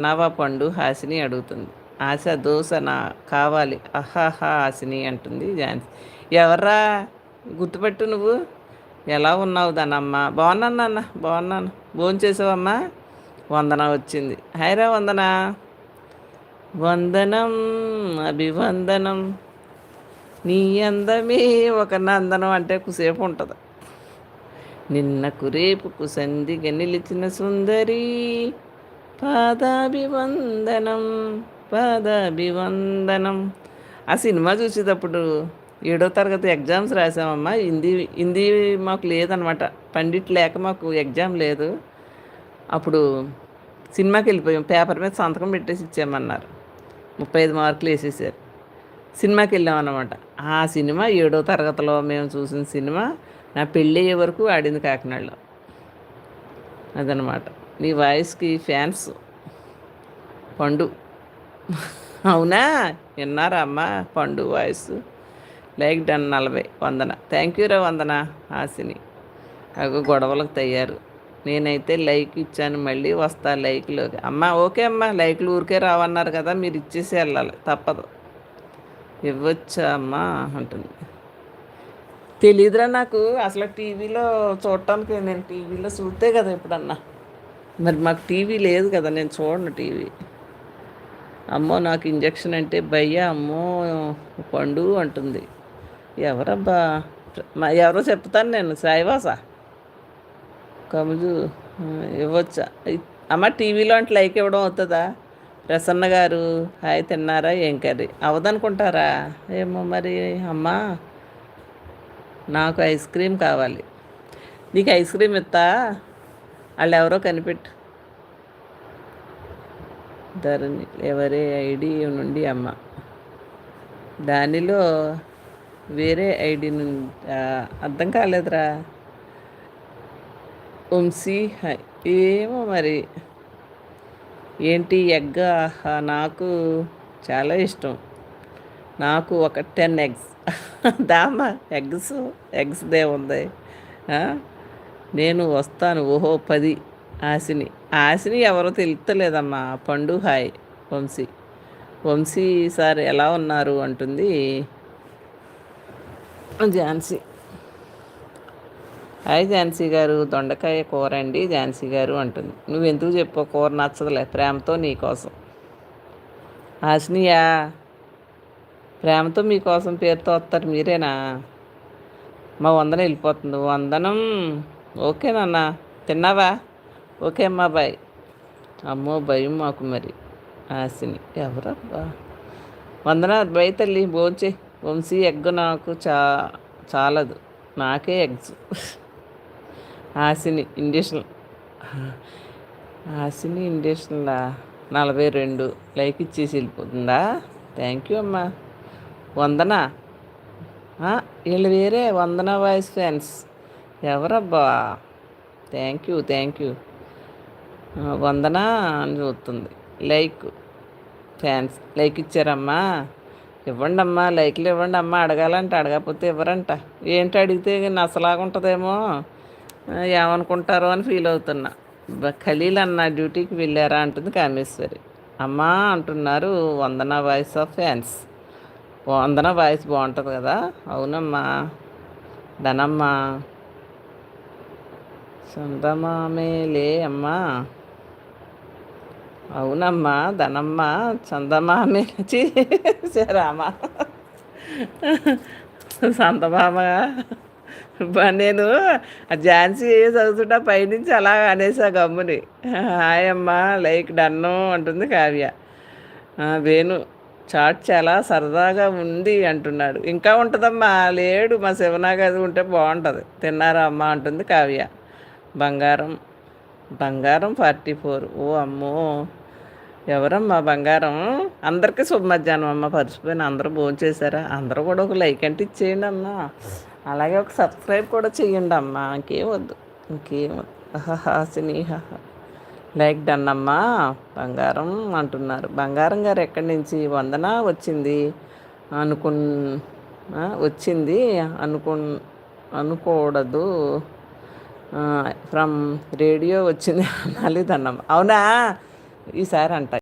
నవా పండు హాసిని అడుగుతుంది. ఆశ దోశ నా కావాలి. అహాహా హాసిని అంటుంది ఝాన్సీ ఎవర్రా? గుర్తుపెట్టు నువ్వు. ఎలా ఉన్నావు దానమ్మ బాగున్నాను నాన్న బాగున్నాను. భోంచేసావమ్మా వందన వచ్చింది. హైరా వందన. వందనం అభివందనం. నీ అందమే ఒక నందనం అంటే కుసేపు ఉంటుంది. నిన్నకు రేపుకు సంధిగా నిలిచిన సుందరి పాదాభివందనం పాదాభివందనం. ఆ సినిమా చూసేటప్పుడు ఏడో తరగతి ఎగ్జామ్స్ రాసామమ్మా. హిందీ హిందీ మాకు లేదనమాట. పండిట్ లేక మాకు ఎగ్జామ్ లేదు. అప్పుడు సినిమాకి వెళ్ళిపోయాం. పేపర్ మీద సంతకం పెట్టేసి ఇచ్చామన్నారు ముప్పై ఐదు మార్కులు వేసేసారు. సినిమాకి వెళ్ళామన్నమాట ఆ సినిమా ఏడో తరగతిలో మేము చూసిన సినిమా నా పెళ్ళి అయ్యే వరకు ఆడింది కాకినాడలో. అదనమాట. నీ వాయిస్కి ఫ్యాన్స్ పండు. అవునా? విన్నారా అమ్మ? పండు వాయిస్. లైక్ డన్ నలభై వందన. థ్యాంక్ యూ రా వందన హాసిని. అగో గొడవలకు తయారు. నేనైతే లైక్ ఇచ్చాను మళ్ళీ వస్తా లైక్లోకి. అమ్మ ఓకే అమ్మ లైక్లు ఊరికే రావన్నారు కదా మీరు ఇచ్చేసి వెళ్ళాలి. తప్పదు. ఇవ్వచ్చా అమ్మా? అంటుంది. తెలియదురా నాకు. అసలు టీవీలో చూడటానికి నేను టీవీలో చూస్తే కదా ఎప్పుడన్నా. మరి మాకు టీవీ లేదు కదా నేను చూడను టీవీ. అమ్మో నాకు ఇంజక్షన్ అంటే భయ్య అమ్మో పండు అంటుంది. ఎవరబ్బా? ఎవరో చెప్తాను నేను సాయివాస కముజు ఇవ్వచ్చా? అమ్మ టీవీలో అంటే లైక్ ఇవ్వడం అవుతుందా? ప్రసన్న గారు హాయ్ తిన్నారా? ఏం కర్రీ? అవదనుకుంటారా? ఏమో మరి అమ్మా. నాకు ఐస్ క్రీమ్ కావాలి. నీకు ఐస్ క్రీమ్ ఇస్తా వాళ్ళు ఎవరో కనిపెట్టు. ధరణి ఎవరే ఐడి నుండి అమ్మ? దానిలో వేరే ఐడి నుండి అర్థం కాలేదురా. వంశీ ఏమో మరి. ఏంటి ఎగ్ నాకు చాలా ఇష్టం. నాకు ఒక టెన్ ఎగ్స్. దామా ఎగ్స్ ఎగ్స్ దే ఉంది. నేను వస్తాను. ఓహో పది. ఆశిని. ఆశని ఎవరో తెలుస్తలేదమ్మా పండు హాయ్ వంశీ. వంశీ సార్ ఎలా ఉన్నారు? అంటుంది ఝాన్సీ. హాయ్ ఝాన్సీ గారు. దొండకాయ కూర అండి ఝాన్సీ గారు అంటుంది. నువ్వు ఎందుకు చెప్పు? కూర నచ్చదులే. ప్రేమతో నీకోసం ఆశనియా ప్రేమతో మీకోసం పేరుతో వస్తారు మీరేనా? మా వందనం వెళ్ళిపోతుంది. వందనం? ఓకే నాన్న. తిన్నావా? ఓకే అమ్మా బాయ్. అమ్మో భయం మాకు మరి. ఆశని. ఎవరబ్బా? వందన భయ తల్లి భోంచే వంశీ ఎగ్ నాకు చా చాలదు. నాకే ఎగ్స్. ఆశని ఇండిషన్ ఆశని ఇండిషన్లా నలభై రెండు. లైక్ ఇచ్చేసి వెళ్ళిపోతుందా? థ్యాంక్ యూ అమ్మా. వందన? వీళ్ళు వేరే వందన వాయిస్ ఫ్యాన్స్ ఎవరబ్బా? Thank you thank you Vandana అని చూస్తుంది. లైక్ ఫ్యాన్స్ లైక్ ఇచ్చారమ్మా. ఇవ్వండి అమ్మా లైక్లు ఇవ్వండి. అమ్మా అడగాలంటే అడగకపోతే ఇవ్వరంట. ఏంటి అడిగితే నసలాగా ఉంటుందేమో. ఏమనుకుంటారో అని ఫీల్ అవుతున్నా. ఖలీల్ అన్న డ్యూటీకి వెళ్ళారా అంటుంది కామేశ్వరి. అమ్మా అంటున్నారు Vandana voice of fans Vandana voice బాగుంటుంది కదా. అవునమ్మా. ధనమ్మా. చందమామేలే అమ్మా. అవునమ్మా ధనమ్మ చందమామే రామా. సంతమామ నేను ఝాన్సీ చదువుతుంటా పైనుంచి అలా అనేసా గమ్ముని. హాయ్ లైక్ డన్ను అంటుంది కావ్య. వేణు. చాట్ చాలా సరదాగా ఉంది అంటున్నాడు. ఇంకా ఉంటుందమ్మా లేడు మా శివనాగది ఉంటే బాగుంటుంది. తిన్నారా అమ్మ? అంటుంది కావ్య. బంగారం బంగారం ఫార్టీ ఫోర్. ఓ అమ్మో ఎవరమ్మా బంగారం? అందరికీ శుభ మధ్యాహ్నం అమ్మ పరిచిపోయిన అందరూ భోజనం చేశారా? అందరూ కూడా ఒక లైక్ అంటే ఇచ్చేయండి అమ్మ. అలాగే ఒక సబ్స్క్రైబ్ కూడా చేయండి అమ్మా. ఇంకేం వద్దు ఇంకేం వద్దు. హహా లైక్ డన్ అమ్మా. బంగారం అంటున్నారు. బంగారం గారు ఎక్కడి నుంచి? వందన? వచ్చింది. అనుకు వచ్చింది. అనుకు అనుకూడదు. ఫ్రమ్ రేడియో వచ్చింది. అనాలి దన్నమ్మ అవునా? ఈసారి అంట.